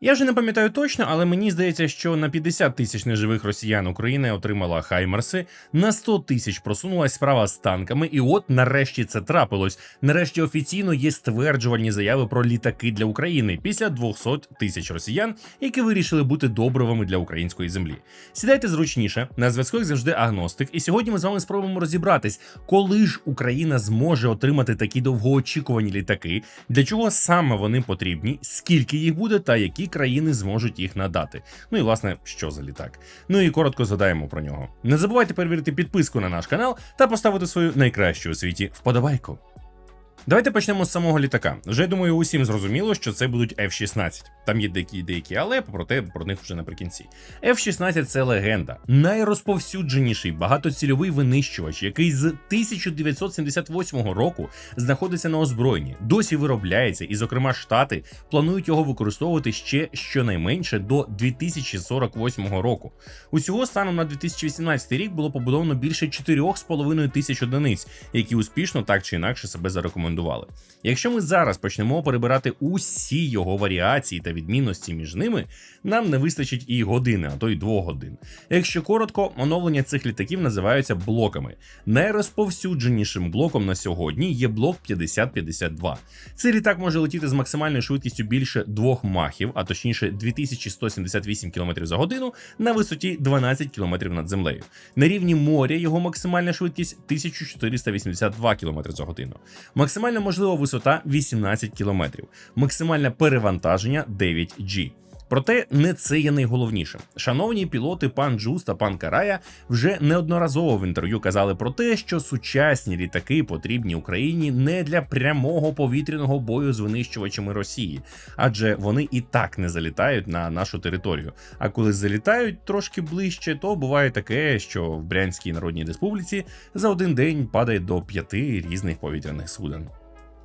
Я вже не пам'ятаю точно, але мені здається, що на 50 тисяч неживих росіян Україна отримала Хаймерси, на 100 тисяч просунулась справа з танками, і от нарешті це трапилось. Нарешті офіційно є стверджувальні заяви про літаки для України після 200 тисяч росіян, які вирішили бути добривами для української землі. Сідайте зручніше, на зв'язку завжди агностик, і сьогодні ми з вами спробуємо розібратись, коли ж Україна зможе отримати такі довгоочікувані літаки, для чого саме вони потрібні, скільки їх буде та які країни зможуть їх надати. Ну і власне, що за літак. Ну і коротко згадаємо про нього. Не забувайте перевірити підписку на наш канал та поставити свою найкращу у світі вподобайку. Давайте почнемо з самого літака. Вже думаю, усім зрозуміло, що це будуть F-16. Там є деякі деякі, але проте про них вже наприкінці. F-16 це легенда, найрозповсюдженіший багатоцільовий винищувач, який з 1978 року знаходиться на озброєнні, досі виробляється, і, зокрема, штати планують його використовувати ще щонайменше до 2048 року. Усього станом на 2018 рік було побудовано більше 4,5 тисяч одиниць, які успішно так чи інакше себе зарекомендували. Якщо ми зараз почнемо перебирати усі його варіації та відмінності між ними, нам не вистачить і години, а то й двох годин. Якщо коротко, оновлення цих літаків називаються блоками. Найрозповсюдженішим блоком на сьогодні є блок 5052. Цей літак може летіти з максимальною швидкістю більше двох махів, а точніше 2178 км за годину на висоті 12 км над землею. На рівні моря його максимальна швидкість 1482 км за годину. Максимальна можлива висота 18 км. Максимальне перевантаження 9G. Проте не це є найголовніше. Шановні пілоти, пан Джус та пан Карая вже неодноразово в інтерв'ю казали про те, що сучасні літаки потрібні Україні не для прямого повітряного бою з винищувачами Росії, адже вони і так не залітають на нашу територію. А коли залітають трошки ближче, то буває таке, що в Брянській Народній Республіці за один день падає до п'яти різних повітряних суден.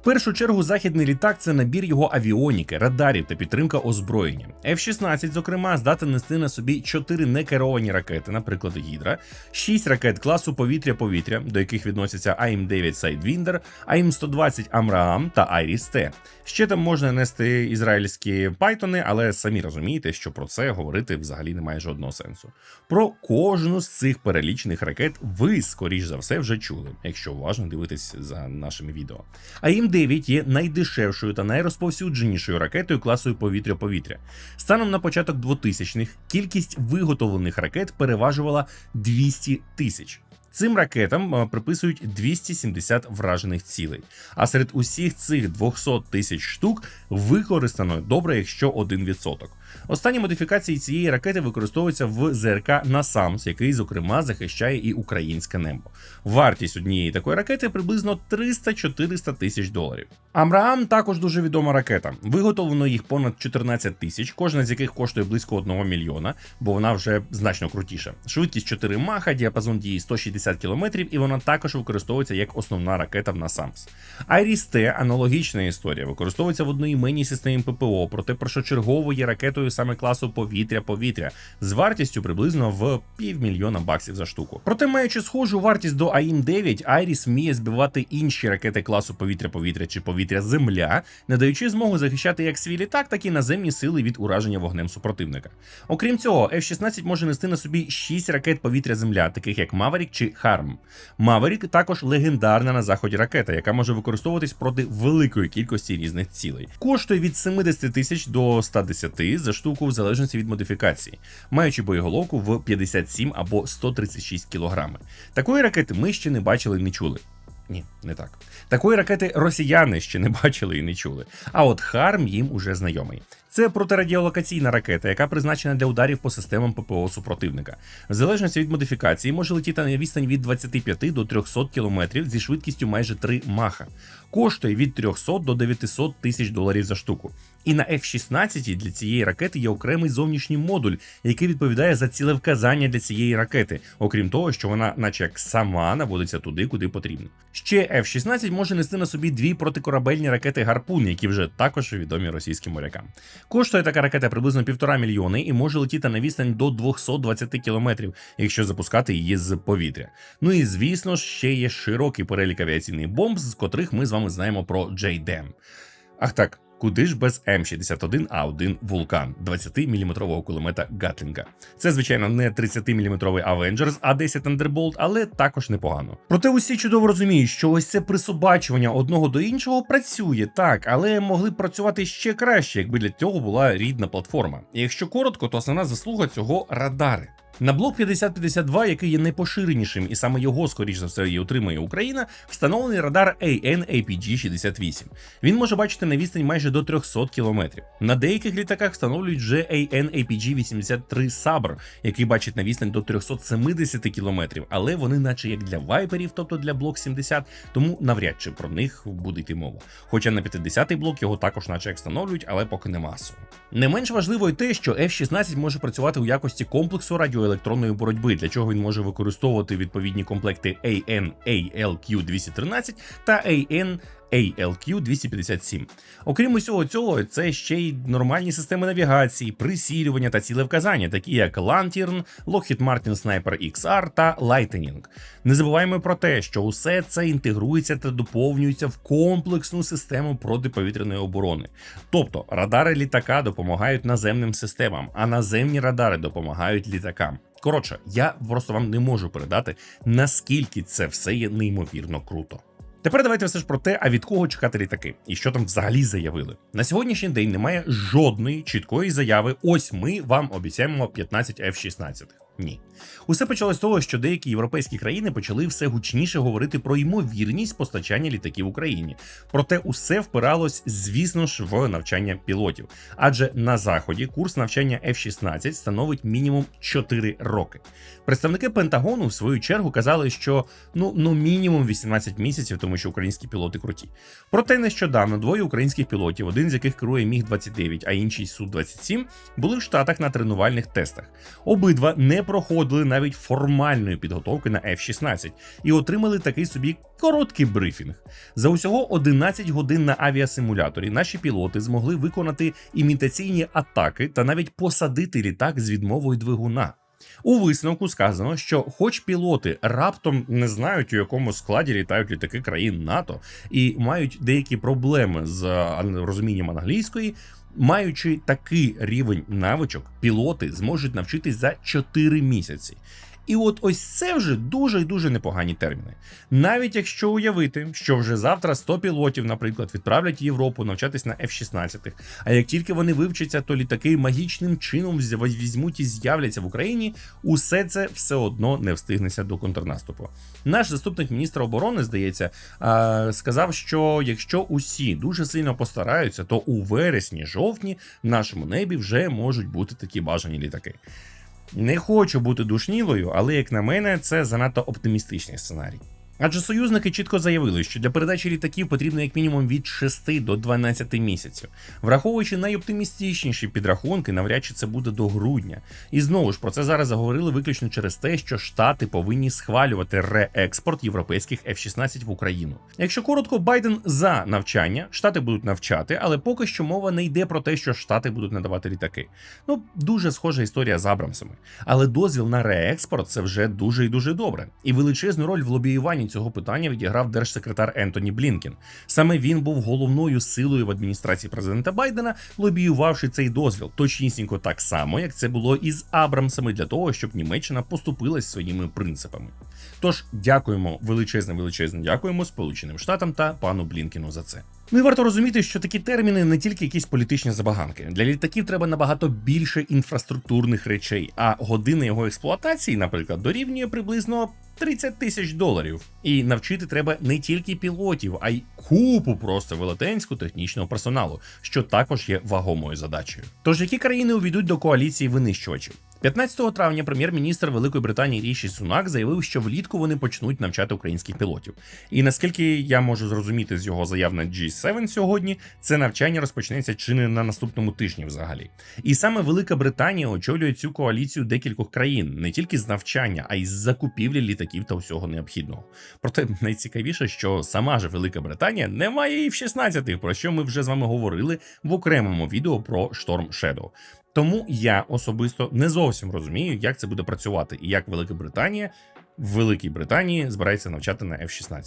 В першу чергу західний літак це набір його авіоніки, радарів та підтримка озброєння. F-16, зокрема, здатен нести на собі 4 некеровані ракети, наприклад, Гідра, 6 ракет класу повітря-повітря, до яких відносяться АІМ-9 Sidewinder, АІМ-120 Амраам та Айріс-Т. Ще там можна нести ізраїльські пайтони, але самі розумієте, що про це говорити взагалі немає жодного сенсу. Про кожну з цих перелічених ракет ви, скоріш за все, вже чули, якщо уважно дивитесь за нашими відео. АІМ-9 є найдешевшою та найрозповсюдженішою ракетою класу повітря-повітря. Станом на початок 2000-х кількість виготовлених ракет переважувала 200 тисяч. Цим ракетам е, приписують 270 вражених цілей. А серед усіх цих 200 тисяч штук використано добре, якщо 1%. Останні модифікації цієї ракети використовуються в ЗРК NASAMS, який, зокрема, захищає і українське небо. Вартість однієї такої ракети приблизно 300-400 тисяч доларів. Амраам також дуже відома ракета. Виготовлено їх понад 14 тисяч, кожна з яких коштує близько 1 мільйона, бо вона вже значно крутіша. Швидкість 4 маха, діапазон дії 160 км, і вона також використовується як основна ракета в NASAMS. Айріс Т аналогічна історія, використовується в одноіменній системі ППО, проте першочергово є ракетою саме класу повітря-повітря з вартістю приблизно в півмільйона баксів за штуку. Проте, маючи схожу вартість до АІМ 9, Айріс вміє збивати інші ракети класу повітря-повітря чи повітря-земля, надаючи змогу захищати як свій літак, так і наземні сили від ураження вогнем супротивника. Окрім цього, F-16 може нести на собі 6 ракет повітря-земля, таких як Маверік чи Харм. Маверік також легендарна на заході ракета, яка може використовуватись проти великої кількості різних цілей. Коштує від 70 тисяч до 110 за штуку в залежності від модифікації, маючи боєголовку в 57 або 136 кг. Такої ракети ми ще не бачили і не чули. Ні, не так. Такої ракети росіяни ще не бачили і не чули. А от Харм їм уже знайомий. Це протирадіолокаційна ракета, яка призначена для ударів по системам ППО супротивника. В залежності від модифікації може летіти на відстань від 25 до 300 км зі швидкістю майже 3 маха. Коштує від 300 до 900 тисяч доларів за штуку. І на F-16 для цієї ракети є окремий зовнішній модуль, який відповідає за цілевказання для цієї ракети, окрім того, що вона, наче як сама, наводиться туди, куди потрібно. Ще F-16 може нести на собі дві протикорабельні ракети гарпун, які вже також відомі російським морякам. Коштує така ракета приблизно півтора мільйони і може летіти на відстань до 220 кілометрів, якщо запускати її з повітря. Ну і звісно ще є широкий перелік авіаційних бомб, з котрих ми з вами знаємо про JDAM. Ах так. Куди ж без М61А1 Вулкан 20-мм кулемета Гатлінга. Це, звичайно, не 30-мм Avengers А10 Thunderbolt, але також непогано. Проте усі чудово розуміють, що ось це присобачування одного до іншого працює так, але могли б працювати ще краще, якби для цього була рідна платформа. І якщо коротко, то основна заслуга цього радари. На блок 5052, який є найпоширенішим, і саме його, скоріш за все, і отримує Україна, встановлений радар AN-APG-68. Він може бачити на відстань майже до 300 кілометрів. На деяких літаках встановлюють вже AN-APG-83 Sabre, який бачить на відстань до 370 кілометрів, але вони, наче як для вайперів, тобто для блок 70, тому навряд чи про них буде йти мова. Хоча на 50-й блок його також, наче як встановлюють, але поки не масово. Не менш важливо й те, що F-16 може працювати у якості комплексу радіоелектронної боротьби, для чого він може використовувати відповідні комплекти AN ALQ-213 та AN ALQ-257. Окрім усього цього, це ще й нормальні системи навігації, присілювання та цілевказання, такі як Lantern, Lockheed Martin Sniper XR та Lightning. Не забуваємо про те, що усе це інтегрується та доповнюється в комплексну систему протиповітряної оборони. Тобто радари літака допомагають наземним системам, а наземні радари допомагають літакам. Коротше, я просто вам не можу передати, наскільки це все є неймовірно круто. Тепер давайте все ж про те, а від кого чекати літаки, і що там взагалі заявили. На сьогоднішній день немає жодної чіткої заяви. Ось ми вам обіцяємо 15 F-16. Ні, усе почалось з того, що деякі європейські країни почали все гучніше говорити про ймовірність постачання літаків Україні. Проте усе впиралось, звісно ж, в навчання пілотів. Адже на заході курс навчання F-16 становить мінімум 4 роки. Представники Пентагону в свою чергу казали, що ну ну мінімум 18 місяців, тому що українські пілоти круті. Проте нещодавно двоє українських пілотів, один з яких керує Міг 29, а інший су 27 були в штатах на тренувальних тестах. Обидва не проходили навіть формальної підготовки на F-16 і отримали такий собі короткий брифінг. За усього 11 годин на авіасимуляторі наші пілоти змогли виконати імітаційні атаки та навіть посадити літак з відмовою двигуна. У висновку сказано, що, хоч пілоти раптом не знають, у якому складі літають літаки країн НАТО і мають деякі проблеми з розумінням англійської. Маючи такий рівень навичок, пілоти зможуть навчитись за 4 місяці. І от ось це вже дуже і дуже непогані терміни. Навіть якщо уявити, що вже завтра 100 пілотів, наприклад, відправлять Європу навчатись на F-16, а як тільки вони вивчаться, то літаки магічним чином візьмуть і з'являться в Україні, усе це все одно не встигнеться до контрнаступу. Наш заступник міністра оборони, здається, сказав, що якщо усі дуже сильно постараються, то у вересні-жовтні в нашому небі вже можуть бути такі бажані літаки. Не хочу бути душнілою, але як на мене, це занадто оптимістичний сценарій. Адже союзники чітко заявили, що для передачі літаків потрібно як мінімум від 6 до 12 місяців, враховуючи найоптимістичніші підрахунки, навряд чи це буде до грудня. І знову ж про це зараз заговорили виключно через те, що штати повинні схвалювати реекспорт європейських F-16 в Україну. Якщо коротко, Байден за навчання, штати будуть навчати, але поки що мова не йде про те, що штати будуть надавати літаки. Ну дуже схожа історія з Абрамсами. Але дозвіл на реекспорт це вже дуже і дуже добре. І величезну роль в лобіюванні цього питання відіграв держсекретар Ентоні Блінкен. Саме він був головною силою в адміністрації президента Байдена, лобіювавши цей дозвіл, точнісінько так само, як це було і з Абрамсами, для того, щоб Німеччина поступилась своїми принципами. Тож дякуємо величезне, величезне дякуємо Сполученим Штатам та пану Блінкену за це. Ну і варто розуміти, що такі терміни не тільки якісь політичні забаганки. Для літаків треба набагато більше інфраструктурних речей, а година його експлуатації, наприклад, дорівнює приблизно 30 тисяч доларів. І навчити треба не тільки пілотів, а й купу просто велетенського технічного персоналу, що також є вагомою задачею. Тож які країни увійдуть до коаліції винищувачів? 15 травня прем'єр-міністр Великої Британії Ріші Сунак заявив, що влітку вони почнуть навчати українських пілотів. І наскільки я можу зрозуміти з його заяв на G7 сьогодні, це навчання розпочнеться чи не на наступному тижні взагалі. І саме Велика Британія очолює цю коаліцію декількох країн, не тільки з навчання, а й з закупівлі літаків та всього необхідного. Проте найцікавіше, що сама ж Велика Британія не має і в 16 про що ми вже з вами говорили в окремому відео про Storm Shadow. Тому я особисто не зовсім розумію, як це буде працювати, і як Велика Британія в Великій Британії збирається навчати на F-16.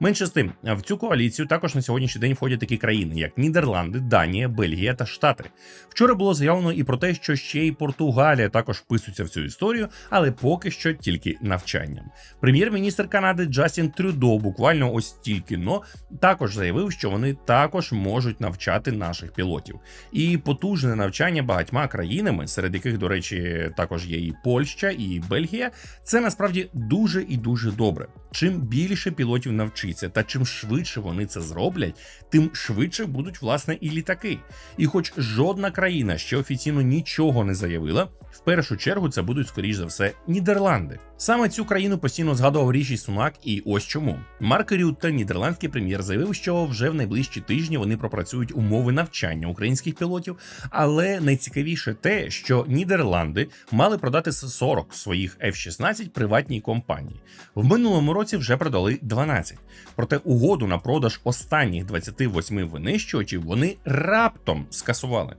Менше з тим, в цю коаліцію також на сьогоднішній день входять такі країни, як Нідерланди, Данія, Бельгія та Штати. Вчора було заявлено і про те, що ще й Португалія також вписується в цю історію, але поки що тільки навчанням. Прем'єр-міністр Канади Джастін Трюдо буквально ось тільки но також заявив, що вони також можуть навчати наших пілотів. І потужне навчання багатьма країнами, серед яких, до речі, також є і Польща, і Бельгія. Це насправді дуже і дуже добре. Чим більше пілотів навчиться, та чим швидше вони це зроблять, тим швидше будуть власне і літаки. І хоч жодна країна ще офіційно нічого не заявила, в першу чергу це будуть скоріш за все Нідерланди. Саме цю країну постійно згадував Ріші Сунак, і ось чому Марк Рютте, нідерландський прем'єр, заявив, що вже в найближчі тижні вони пропрацюють умови навчання українських пілотів. Але найцікавіше те, що Нідерланди мали продати 40 своїх F-16 приватній компанії. В минулому році вже продали 12. Проте угоду на продаж останніх 28 винищувачів вони раптом скасували.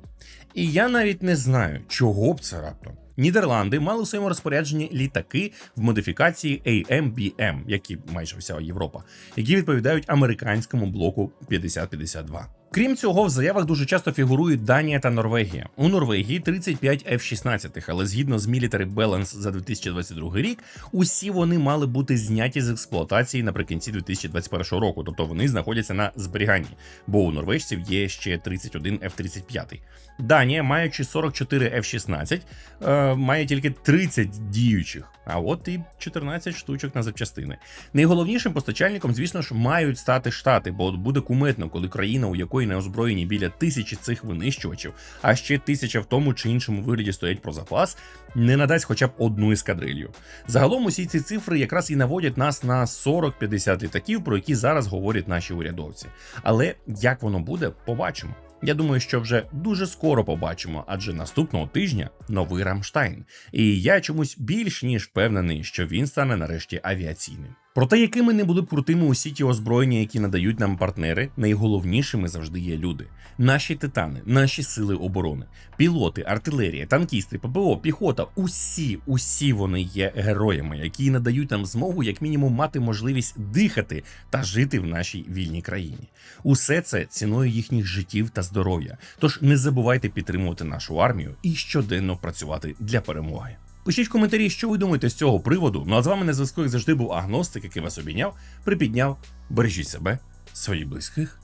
І я навіть не знаю, чого б це раптом. Нідерланди мали в своєму розпорядженні літаки в модифікації AMBM, як і майже вся Європа, які відповідають американському блоку 5052. Крім цього, в заявах дуже часто фігурують Данія та Норвегія. У Норвегії 35 F-16, але згідно з Military Balance за 2022 рік, усі вони мали бути зняті з експлуатації наприкінці 2021 року, тобто вони знаходяться на зберіганні, бо у норвежців є ще 31 F-35. Данія, маючи 44 F-16, е, має тільки 30 діючих. А от і 14 штучок на запчастини. Найголовнішим постачальником, звісно ж, мають стати штати, бо буде куметно, коли країна, у якої не озброєні біля тисячі цих винищувачів, а ще тисяча в тому чи іншому вигляді стоять про запас, не надасть хоча б одну ескадрилью. Загалом усі ці цифри якраз і наводять нас на 40-50 літаків, про які зараз говорять наші урядовці. Але як воно буде, побачимо. Я думаю, що вже дуже скоро побачимо, адже наступного тижня новий Рамштайн. І я чомусь більш ніж впевнений, що він стане нарешті авіаційним. Проте, якими не були б крутими усі ті озброєння, які надають нам партнери, найголовнішими завжди є люди. Наші титани, наші сили оборони, пілоти, артилерія, танкісти, ППО, піхота усі, усі вони є героями, які надають нам змогу, як мінімум, мати можливість дихати та жити в нашій вільній країні. Усе це ціною їхніх життів та здоров'я. Тож не забувайте підтримувати нашу армію і щоденно працювати для перемоги. Пишіть в коментарі, що ви думаєте з цього приводу. Ну а з вами на зв'язку як завжди був агностик, який вас обійняв, припідняв. Бережіть себе, своїх близьких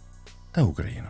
та Україну.